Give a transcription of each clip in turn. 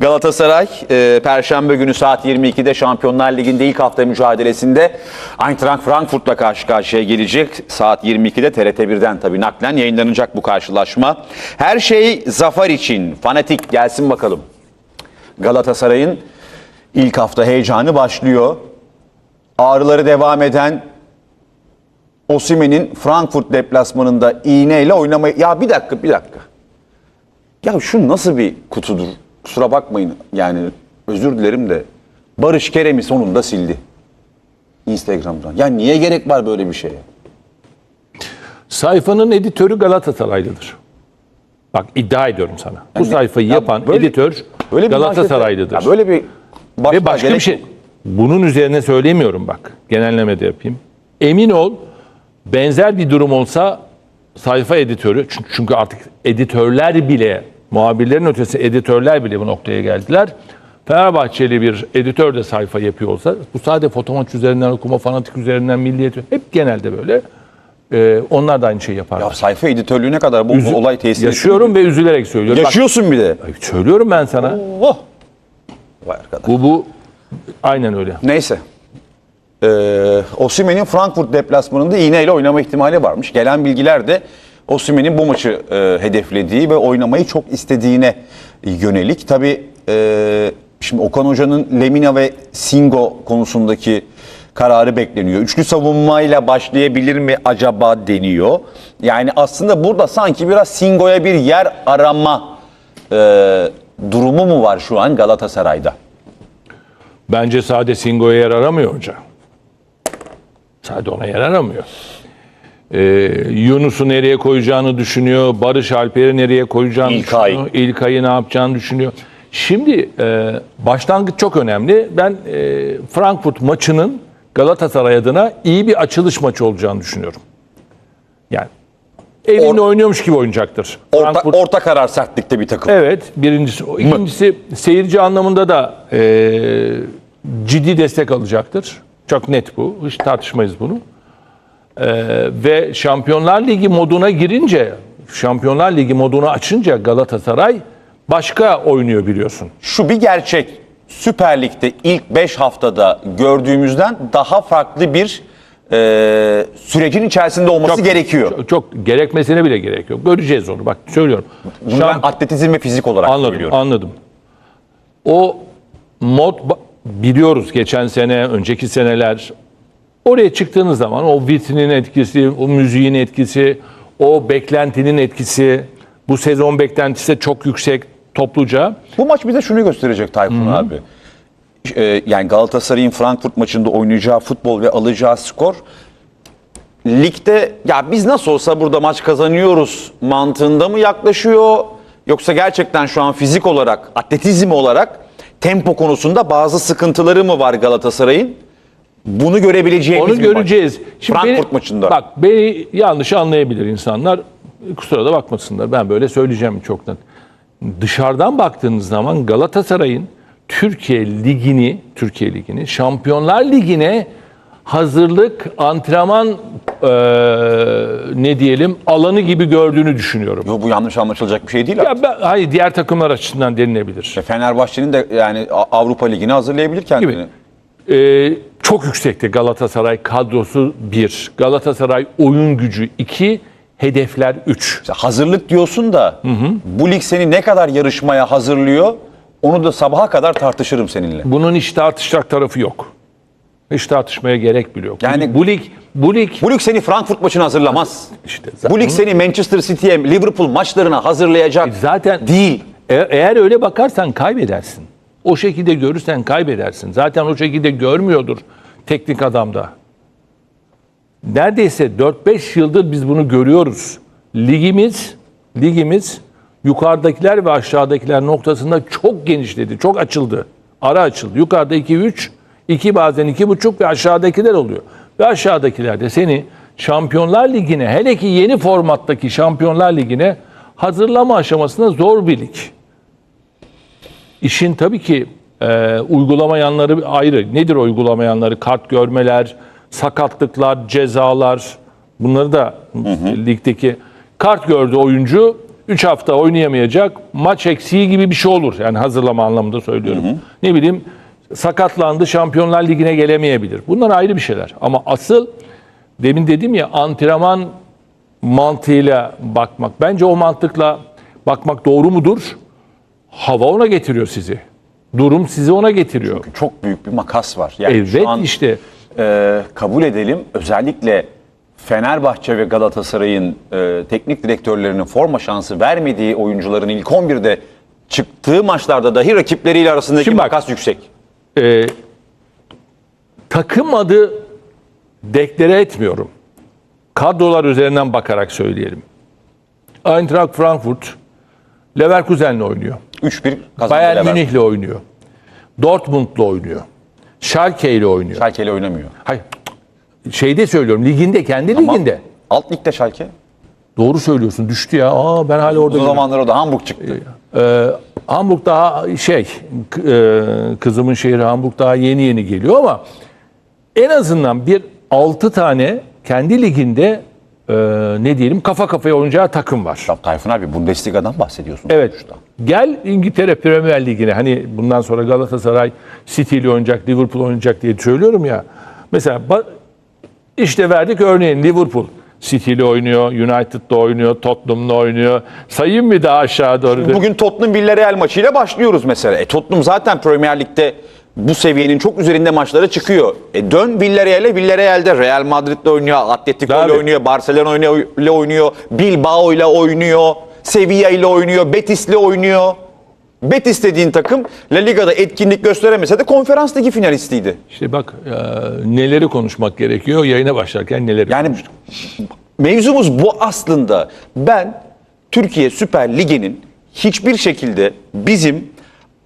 Galatasaray e, Perşembe günü saat 22'de Şampiyonlar Ligi'nde ilk hafta mücadelesinde Eintracht Frankfurt'la karşı karşıya gelecek. Saat 22'de TRT1'den tabii naklen yayınlanacak bu karşılaşma. Her şey zafer için. Fanatik gelsin bakalım. Galatasaray'ın ilk hafta heyecanı başlıyor. Ağrıları devam eden Osimhen'in Frankfurt deplasmanında iğneyle oynamayı... Ya bir dakika, bir dakika. Ya şu nasıl bir kutudur? Kusura bakmayın yani özür dilerim de Barış Kerem'i sonunda sildi. Instagram'dan. Ya niye gerek var böyle bir şeye? Sayfanın editörü Galatasaraylıdır. Bak iddia ediyorum sana. Bu Yani- sayfayı Ya yapan böyle- editör Böyle bir Galatasaraylıdır. Ya böyle bir Ve başka bir şey. yok. Bunun üzerine söylemiyorum bak. Genelleme de yapayım. Emin ol benzer bir durum olsa sayfa editörü çünkü artık editörler bile muhabirlerin ötesi editörler bile bu noktaya geldiler. Fenerbahçeli bir editör de sayfa yapıyor olsa bu sadece fotomaç üzerinden okuma, fanatik üzerinden milliyet hep genelde böyle. Ee, onlar da aynı şeyi yaparlar. Ya sayfa editörlüğüne kadar bu, bu olay tesir Yaşıyorum ve üzülerek söylüyorum. Bak, Yaşıyorsun bir de. söylüyorum ben sana. Oh. Vay arkadaş. Bu bu aynen öyle. Neyse. Ee, Osimhen'in Frankfurt deplasmanında iğneyle oynama ihtimali varmış. Gelen bilgiler de Osimhen'in bu maçı e, hedeflediği ve oynamayı çok istediğine yönelik. Tabii e, şimdi Okan Hoca'nın Lemina ve Singo konusundaki kararı bekleniyor. Üçlü savunmayla başlayabilir mi acaba deniyor. Yani aslında burada sanki biraz Singo'ya bir yer arama e, durumu mu var şu an Galatasaray'da? Bence sade Singo'ya yer aramıyor hoca. Sade ona yer aramıyor. Ee, Yunus'u nereye koyacağını düşünüyor. Barış Alper'i nereye koyacağını İlkay. düşünüyor. İlkay'ı ne yapacağını düşünüyor. Şimdi e, başlangıç çok önemli. Ben e, Frankfurt maçının Galatasaray adına iyi bir açılış maçı olacağını düşünüyorum. Yani evinde Or- oynuyormuş gibi oynayacaktır. Orta, Frankfurt- orta karar sertlikte bir takım. Evet, birincisi. O. İkincisi seyirci anlamında da e, ciddi destek alacaktır. Çok net bu. Hiç tartışmayız bunu. E, ve Şampiyonlar Ligi moduna girince, Şampiyonlar Ligi modunu açınca Galatasaray başka oynuyor biliyorsun. Şu bir gerçek. Süper Lig'de ilk 5 haftada gördüğümüzden daha farklı bir e, sürecin içerisinde olması gerekiyor. Çok, çok gerekmesine bile gerek yok. Göreceğiz onu. Bak söylüyorum. Bunu Şamp- ben atletizm ve fizik olarak Anladım, söylüyorum. anladım. O mod biliyoruz geçen sene, önceki seneler. Oraya çıktığınız zaman o vitrinin etkisi, o müziğin etkisi, o beklentinin etkisi, bu sezon beklentisi de çok yüksek topluca. Bu maç bize şunu gösterecek Tayfun abi. E, yani Galatasaray'ın Frankfurt maçında oynayacağı futbol ve alacağı skor ligde ya biz nasıl olsa burada maç kazanıyoruz mantığında mı yaklaşıyor yoksa gerçekten şu an fizik olarak atletizm olarak tempo konusunda bazı sıkıntıları mı var Galatasaray'ın? Bunu görebileceğimiz Onu bir maç. göreceğiz. Frankfurt beni- maçında. Bak beni yanlış anlayabilir insanlar. Kusura da bakmasınlar. Ben böyle söyleyeceğim çoktan. Dışarıdan baktığınız zaman Galatasaray'ın Türkiye Ligi'ni, Türkiye Ligi'ni, Şampiyonlar Ligi'ne hazırlık, antrenman eee, ne diyelim alanı gibi gördüğünü düşünüyorum. Yo, bu yanlış anlaşılacak bir şey değil. Ya ben, hayır diğer takımlar açısından denilebilir. Fenerbahçe'nin de yani Avrupa Ligi'ni hazırlayabilir kendini. Gibi. Ee, çok yüksekti Galatasaray kadrosu 1. Galatasaray oyun gücü 2. Hedefler 3. İşte hazırlık diyorsun da bu lig seni ne kadar yarışmaya hazırlıyor onu da sabaha kadar tartışırım seninle. Bunun hiç tartışacak tarafı yok. Hiç tartışmaya gerek bile yok. Yani- bu lig bu lig Bu lig seni Frankfurt maçına hazırlamaz. İşte bu lig seni Manchester City'ye, Liverpool maçlarına hazırlayacak zaten değil. E- eğer öyle bakarsan kaybedersin. O şekilde görürsen kaybedersin. Zaten o şekilde görmüyordur teknik adamda. Neredeyse 4-5 yıldır biz bunu görüyoruz. Ligimiz, ligimiz yukarıdakiler ve aşağıdakiler noktasında çok genişledi, çok açıldı. Ara açıldı. Yukarıda 2-3, 2 bazen 2,5 ve aşağıdakiler oluyor. Ve aşağıdakiler de seni Şampiyonlar Ligi'ne, hele ki yeni formattaki Şampiyonlar Ligi'ne hazırlama aşamasında zor bir lig. İşin tabii ki e, uygulamayanları ayrı. Nedir o uygulamayanları? Kart görmeler, sakatlıklar, cezalar. Bunları da ligdeki kart gördü oyuncu 3 hafta oynayamayacak. Maç eksiği gibi bir şey olur. Yani hazırlama anlamında söylüyorum. Ne bileyim sakatlandı Şampiyonlar Ligi'ne gelemeyebilir. Bunlar ayrı bir şeyler. Ama asıl demin dedim ya antrenman mantığıyla bakmak. Bence o mantıkla bakmak doğru mudur? Hava ona getiriyor sizi. Durum sizi ona getiriyor. Çok büyük bir makas var. Yani Evet şu an, işte. e, kabul edelim özellikle Fenerbahçe ve Galatasaray'ın e, teknik direktörlerinin forma şansı vermediği oyuncuların ilk 11'de çıktığı maçlarda dahi rakipleriyle arasındaki Şimdi bak. makas yüksek. Ee, takım adı deklare etmiyorum. Kadrolar üzerinden bakarak söyleyelim. Eintracht Frankfurt Leverkusen'le oynuyor. 3-1 kazandı Bayern Leverkusen. Münih'le oynuyor. Dortmund'la oynuyor. Schalke ile oynuyor. Schalke ile oynamıyor. Hayır. Şeyde söylüyorum. Liginde, kendi Ama liginde. Alt ligde Schalke. Doğru söylüyorsun. Düştü ya. Aa ben hala orada. O zamanlar o da Hamburg çıktı. Ee, Hamburg daha şey, e, kızımın şehri Hamburg daha yeni yeni geliyor ama en azından bir 6 tane kendi liginde e, ne diyelim kafa kafaya oynayacağı takım var. Ya Tayfun abi Bundesliga'dan bahsediyorsun. Evet. sonuçta. Gel İngiltere Premier Ligi'ne. Hani bundan sonra Galatasaray City ile oynayacak, Liverpool oynayacak diye söylüyorum ya. Mesela işte verdik örneğin Liverpool. City ile oynuyor, United'la oynuyor, Tottenham'la oynuyor. Sayayım mı daha aşağı doğru? Bugün Tottenham Villarreal maçıyla başlıyoruz mesela. E, Tottenham zaten Premier Lig'de bu seviyenin çok üzerinde maçlara çıkıyor. E, dön Villarreal'e. Villarreal'de Real Madrid'le oynuyor, Atletico ile oynuyor, Barcelona ile oynuyor, Bilbao ile oynuyor, Sevilla ile oynuyor, Betis ile oynuyor. Betis dediğin takım La Liga'da etkinlik gösteremese de konferans ligi finalistiydi. İşte bak e, neleri konuşmak gerekiyor yayına başlarken neleri Yani konuştuk. mevzumuz bu aslında. Ben Türkiye Süper Ligi'nin hiçbir şekilde bizim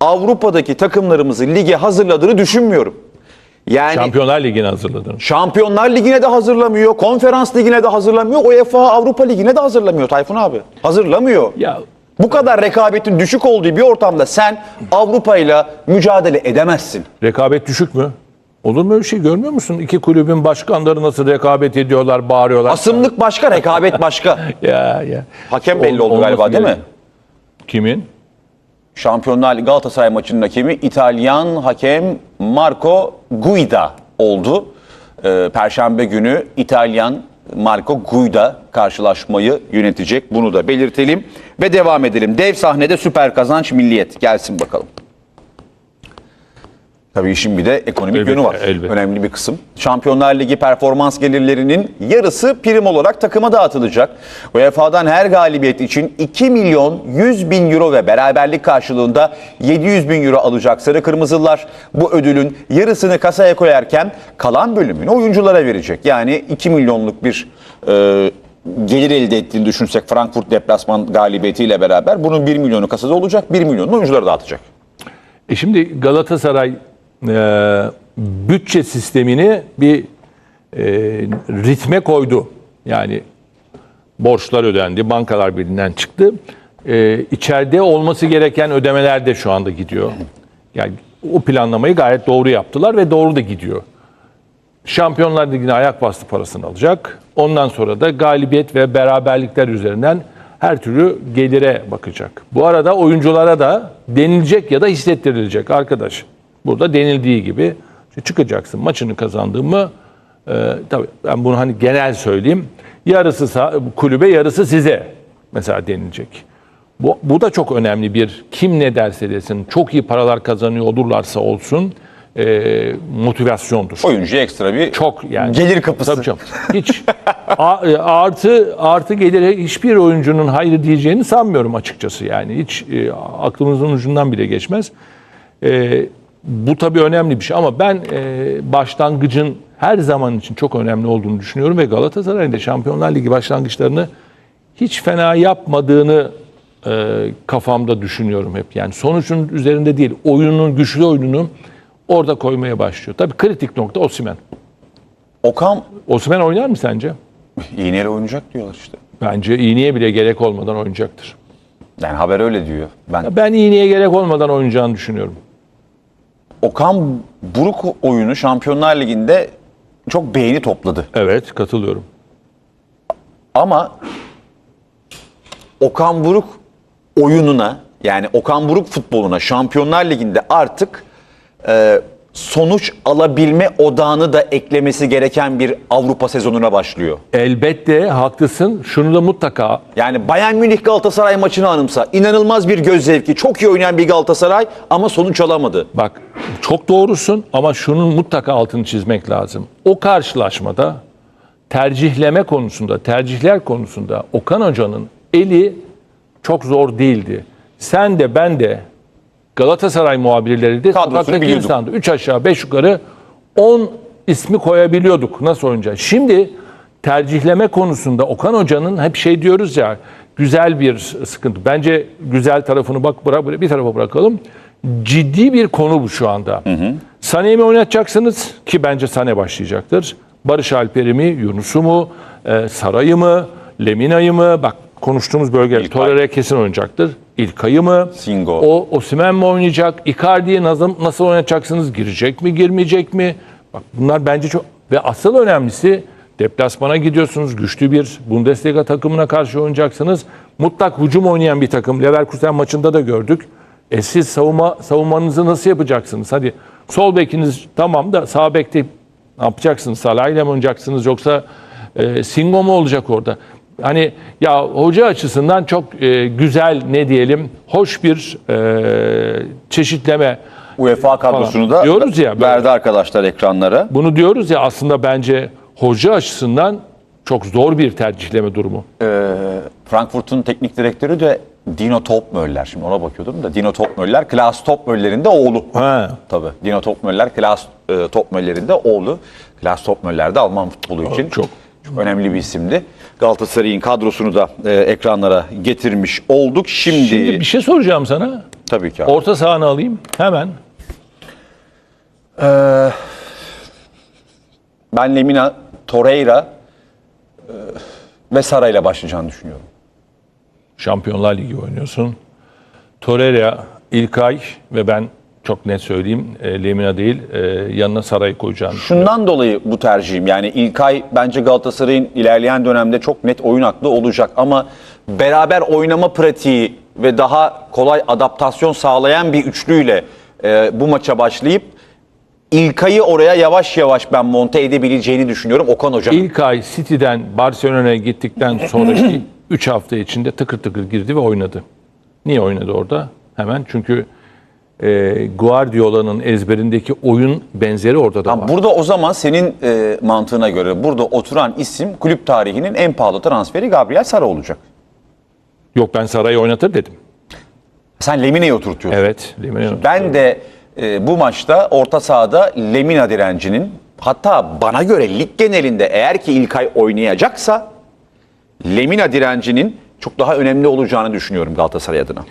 Avrupa'daki takımlarımızı lige hazırladığını düşünmüyorum. Yani Şampiyonlar Ligi'ni hazırladın. Şampiyonlar Ligi'ne de hazırlamıyor, Konferans Ligi'ne de hazırlamıyor, UEFA Avrupa Ligi'ne de hazırlamıyor Tayfun abi. Hazırlamıyor. Ya Bu kadar rekabetin düşük olduğu bir ortamda sen Avrupa ile mücadele edemezsin. rekabet düşük mü? Olur mu öyle şey görmüyor musun? İki kulübün başkanları nasıl rekabet ediyorlar, bağırıyorlar. Asımlık başka, rekabet başka. Ya ya. Hakem belli Ol- oldu galiba olması değil mi? gerekiyor. Kimin? Şampiyonlar Ligi Galatasaray maçının hakemi İtalyan hakem Marco Guida oldu. Ee, Perşembe günü İtalyan Marco Guida karşılaşmayı yönetecek. Bunu da belirtelim ve devam edelim. Dev sahnede süper kazanç milliyet. Gelsin bakalım. Tabii işin bir de ekonomik Elbette, yönü var. elbette. Önemli bir kısım. Şampiyonlar Ligi performans gelirlerinin yarısı prim olarak takıma dağıtılacak. UEFA'dan her galibiyet için 2 milyon 100 bin euro ve beraberlik karşılığında 700 bin euro alacak Sarı Kırmızılar. Bu ödülün yarısını kasaya koyarken kalan bölümünü oyunculara verecek. Yani 2 milyonluk bir e, gelir elde ettiğini düşünsek Frankfurt deplasman galibiyetiyle beraber bunun 1 milyonu kasada olacak, 1 milyonu oyunculara dağıtacak. E şimdi Galatasaray e, bütçe sistemini bir e, ritme koydu. Yani borçlar ödendi, bankalar birinden çıktı. E, içeride olması gereken ödemeler de şu anda gidiyor. Yani o planlamayı gayet doğru yaptılar ve doğru da gidiyor. Şampiyonlar Ligi'ne ayak bastı parasını alacak. Ondan sonra da galibiyet ve beraberlikler üzerinden her türlü gelire bakacak. Bu arada oyunculara da denilecek ya da hissettirilecek arkadaş. Burada denildiği gibi çıkacaksın maçını kazandın mı e, tabii ben bunu hani genel söyleyeyim. Yarısı kulübe yarısı size mesela denilecek. Bu, bu da çok önemli bir kim ne derse desin çok iyi paralar kazanıyor olurlarsa olsun e, motivasyondur. Oyuncuya ekstra bir Çok yani. gelir kapısı. Tabii canım. Hiç a- e, artı artı gelire hiçbir oyuncunun hayır diyeceğini sanmıyorum açıkçası yani. Hiç e, aklımızın ucundan bile geçmez. E, bu tabii önemli bir şey ama ben e, başlangıcın her zaman için çok önemli olduğunu düşünüyorum ve Galatasaray'ın da Şampiyonlar Ligi başlangıçlarını hiç fena yapmadığını e, kafamda düşünüyorum hep. Yani sonucun üzerinde değil, oyunun güçlü oyununu orada koymaya başlıyor. Tabii kritik nokta Osimhen. Okan Osimhen oynar mı sence? iğneyle oynayacak diyorlar işte. Bence iğneye bile gerek olmadan oynayacaktır. Yani haber öyle diyor. Ben Ben iğneye gerek olmadan oynayacağını düşünüyorum. Okan Buruk oyunu Şampiyonlar Ligi'nde çok beğeni topladı. Evet, katılıyorum. Ama Okan Buruk oyununa yani Okan Buruk futboluna Şampiyonlar Ligi'nde artık e, sonuç alabilme odağını da eklemesi gereken bir Avrupa sezonuna başlıyor. Elbette haklısın. Şunu da mutlaka Yani Bayern Münih Galatasaray maçını anımsa inanılmaz bir göz zevki, çok iyi oynayan bir Galatasaray ama sonuç alamadı. Bak çok doğrusun ama şunun mutlaka altını çizmek lazım. O karşılaşmada tercihleme konusunda, tercihler konusunda Okan Hoca'nın eli çok zor değildi. Sen de ben de Galatasaray muhabirleri de Kadrosunu sokaktaki biliyorduk. insanda 3 aşağı 5 yukarı 10 ismi koyabiliyorduk nasıl oynayacağız. Şimdi tercihleme konusunda Okan Hoca'nın hep şey diyoruz ya güzel bir sıkıntı. Bence güzel tarafını bak bırak bir tarafa bırakalım. Ciddi bir konu bu şu anda. Sane'yi mi oynatacaksınız ki bence Sane başlayacaktır. Barış Alper'i mi, Yunus'u mu, e, Saray'ı mı, Lemina'yı mı? Bak konuştuğumuz bölge. Torreira kesin oynayacaktır. İlkay'ı mı? Singo. O Osimhen mi oynayacak? Icardi'yi nasıl, nasıl oynatacaksınız? Girecek mi, girmeyecek mi? Bak bunlar bence çok ve asıl önemlisi deplasmana gidiyorsunuz. Güçlü bir Bundesliga takımına karşı oynayacaksınız. Mutlak hücum oynayan bir takım. Leverkusen maçında da gördük. E siz savunma savunmanızı nasıl yapacaksınız? Hadi sol bekiniz tamam da sağ bekte ne yapacaksınız? Salah ile mi oynayacaksınız yoksa e, Singo mu olacak orada? Hani ya hoca açısından çok e, güzel ne diyelim hoş bir e, çeşitleme. UEFA kadrosunu da Diyoruz ya, böyle. verdi arkadaşlar ekranlara. Bunu diyoruz ya aslında bence hoca açısından çok zor bir tercihleme durumu. Ee, Frankfurt'un teknik direktörü de Dino Topmöller. Şimdi ona bakıyordum da Dino Topmöller, Klaas Topmöller'in de oğlu. Ha. Tabii. Dino Topmöller, Klaas e, Topmöller'in de oğlu. Klaas Topmöller de Alman futbolu için çok. çok önemli bir isimdi. Galatasaray'ın kadrosunu da e, ekranlara getirmiş olduk. Şimdi, Şimdi bir şey soracağım sana. tabii ki abi. Orta sahanı alayım hemen. ben Lemina, Torreira e, ve Saray'la başlayacağını düşünüyorum. Şampiyonlar Ligi oynuyorsun. Torreira, İlkay ve ben çok net söyleyeyim e, Lemina değil e, yanına Saray koyacağını. Şundan dolayı bu tercihim. Yani İlkay bence Galatasaray'ın ilerleyen dönemde çok net oyun aklı olacak ama beraber oynama pratiği ve daha kolay adaptasyon sağlayan bir üçlüyle e, bu maça başlayıp İlkay'ı oraya yavaş yavaş ben monte edebileceğini düşünüyorum Okan Hoca. İlkay City'den Barcelona'ya gittikten sonraki 3 hafta içinde tıkır tıkır girdi ve oynadı. Niye oynadı orada? Hemen çünkü e, Guardiola'nın ezberindeki oyun benzeri orada da var. Burada o zaman senin e, mantığına göre burada oturan isim kulüp tarihinin en pahalı transferi Gabriel Sara olacak. Yok ben Saray'ı oynatır dedim. Sen Lemine'yi oturtuyorsun. Evet. Lemina'yı Ben de e, bu maçta orta sahada Lemina direncinin hatta bana göre lig genelinde eğer ki İlkay oynayacaksa Lemina direncinin çok daha önemli olacağını düşünüyorum Galatasaray adına.